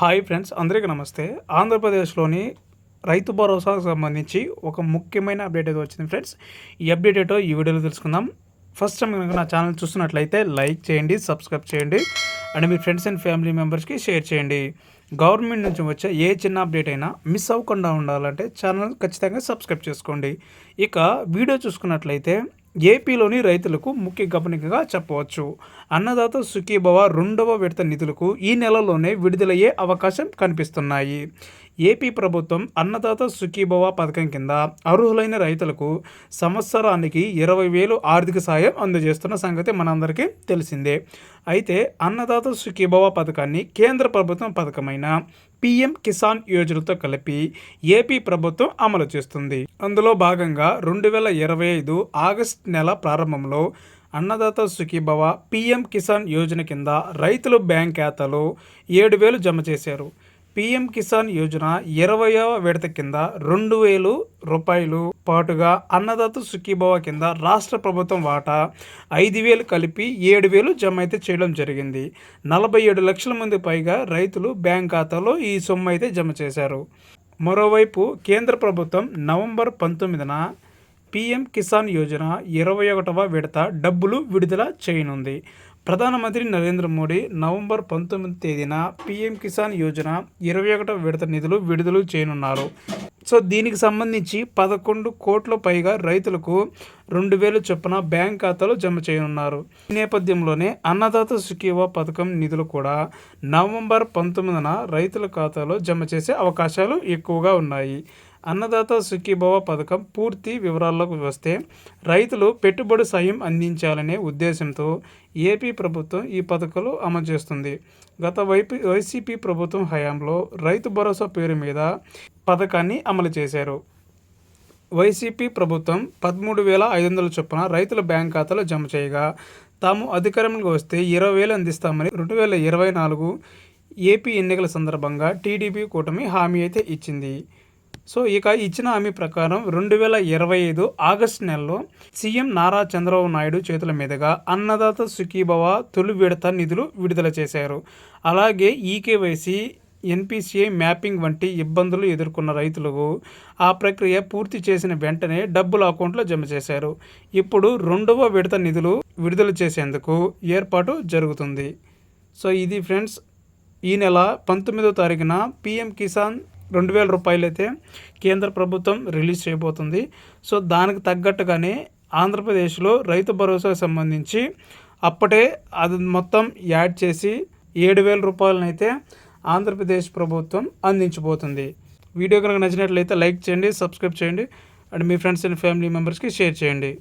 Hi friends అందరికీ నమస్తే. ఆంధ్రప్రదేశ్లోని రైతు భరోసాకు సంబంధించి ఒక ముఖ్యమైన అప్డేట్ అయితే వచ్చింది ఫ్రెండ్స్. ఈ అప్డేట్ ఏటో ఈ వీడియోలో తెలుసుకుందాం. ఫస్ట్ టైం కనుక నా ఛానల్ చూస్తున్నట్లయితే లైక్ చేయండి సబ్స్క్రైబ్ చేయండి అండ్ మీ ఫ్రెండ్స్ అండ్ ఫ్యామిలీ మెంబర్స్కి షేర్ చేయండి. గవర్నమెంట్ నుంచి వచ్చే ఏ చిన్న అప్డేట్ అయినా మిస్ అవ్వకుండా ఉండాలంటే ఛానల్ ఖచ్చితంగా సబ్స్క్రైబ్ చేసుకోండి. ఇక వీడియో చూసుకున్నట్లయితే ఏపీలోని రైతులకు ముఖ్య గమనికగా చెప్పవచ్చు. అన్నదాత సుఖీభవ రెండవ విడత నిధులకు ఈ నెలలోనే విడుదలయ్యే అవకాశం కనిపిస్తున్నాయి. ఏపీ ప్రభుత్వం అన్నదాత సుఖీభవ పథకం కింద అర్హులైన రైతులకు సంవత్సరానికి ఇరవై వేలు ఆర్థిక సాయం అందజేస్తున్న సంగతి మనందరికీ తెలిసిందే. అయితే అన్నదాత సుఖీభవ పథకాన్ని కేంద్ర ప్రభుత్వం పథకమైన పిఎం కిసాన్ యోజనతో కలిపి ఏపీ ప్రభుత్వం అమలు చేస్తుంది. అందులో భాగంగా రెండు వేల ఇరవై ఐదు ఆగస్ట్ నెల ప్రారంభంలో అన్నదాత సుఖీభవ పిఎం కిసాన్ యోజన కింద రైతులు బ్యాంక్ ఖాతాలో ఏడు వేలు జమ చేశారు. పిఎం కిసాన్ యోజన ఇరవయవ విడత కింద రెండు వేలు రూపాయలు పాటుగా అన్నదాత సుఖీభవ కింద రాష్ట్ర ప్రభుత్వం వాటా ఐదు వేలు కలిపి ఏడు వేలు జమ అయితే చేయడం జరిగింది. నలభై ఏడు లక్షల మంది పైగా రైతులు బ్యాంక్ ఖాతాలో ఈ సొమ్ము అయితే జమ చేశారు. మరోవైపు కేంద్ర ప్రభుత్వం నవంబర్ పంతొమ్మిదిన పిఎం కిసాన్ యోజన ఇరవై ఒకటవ విడత డబ్బులు విడుదల చేయనుంది. ప్రధానమంత్రి నరేంద్ర మోడీ నవంబర్ పంతొమ్మిది తేదీన పీఎం కిసాన్ యోజన ఇరవై ఒకటో విడత నిధులు విడుదల చేయనున్నారు. సో దీనికి సంబంధించి పదకొండు కోట్ల పైగా రైతులకు రెండు వేలు చొప్పున బ్యాంక్ ఖాతాలో జమ చేయనున్నారు. ఈ నేపథ్యంలోనే అన్నదాత సుఖీవ పథకం నిధులు కూడా నవంబర్ పంతొమ్మిదిన రైతుల ఖాతాలో జమ చేసే అవకాశాలు ఎక్కువగా ఉన్నాయి. అన్నదాత సుఖీభవ పథకం పూర్తి వివరాల్లోకి వస్తే రైతులు పెట్టుబడి సాయం అందించాలనే ఉద్దేశంతో ఏపీ ప్రభుత్వం ఈ పథకాలు అమలు చేస్తుంది. గత వైపీ వైసీపీ ప్రభుత్వం హయాంలో రైతు భరోసా పేరు మీద పథకాన్ని అమలు చేశారు. వైసీపీ ప్రభుత్వం పదమూడు వేల ఐదు వందల చొప్పున రైతుల బ్యాంక్ ఖాతాలో జమ చేయగా తాము అధికారంలోకి వస్తే ఇరవై వేలు అందిస్తామని రెండు వేల ఇరవై నాలుగు ఏపీ ఎన్నికల సందర్భంగా టీడీపీ కూటమి హామీ అయితే ఇచ్చింది. సో ఇక ఇచ్చిన హామీ ప్రకారం రెండు వేల ఇరవై ఐదు ఆగస్టు నెలలో సీఎం నారా చంద్రబాబు నాయుడు చేతుల మీదుగా అన్నదాత సుఖీభవ తొలి విడత నిధులు విడుదల చేశారు. అలాగే ఈకేవైసీ ఎన్పిసిఐ మ్యాపింగ్ వంటి ఇబ్బందులు ఎదుర్కొన్న రైతులకు ఆ ప్రక్రియ పూర్తి చేసిన వెంటనే డబ్బులు అకౌంట్లో జమ చేశారు. ఇప్పుడు రెండవ విడత నిధులు విడుదల చేసేందుకు ఏర్పాటు జరుగుతుంది. సో ఇది ఫ్రెండ్స్ ఈ నెల పంతొమ్మిదో తారీఖున పిఎం కిసాన్ రెండు వేల రూపాయలు అయితే కేంద్ర ప్రభుత్వం రిలీజ్ చేయబోతుంది. సో దానికి తగ్గట్టుగానే ఆంధ్రప్రదేశ్లో రైతు భరోసాకు సంబంధించి అప్పటే అది మొత్తం యాడ్ చేసి ఏడు వేల రూపాయలను అయితే ఆంధ్రప్రదేశ్ ప్రభుత్వం అందించబోతుంది. వీడియో కనుక నచ్చినట్లయితే లైక్ చేయండి సబ్స్క్రైబ్ చేయండి అండ్ మీ ఫ్రెండ్స్ అండ్ ఫ్యామిలీ మెంబర్స్కి షేర్ చేయండి.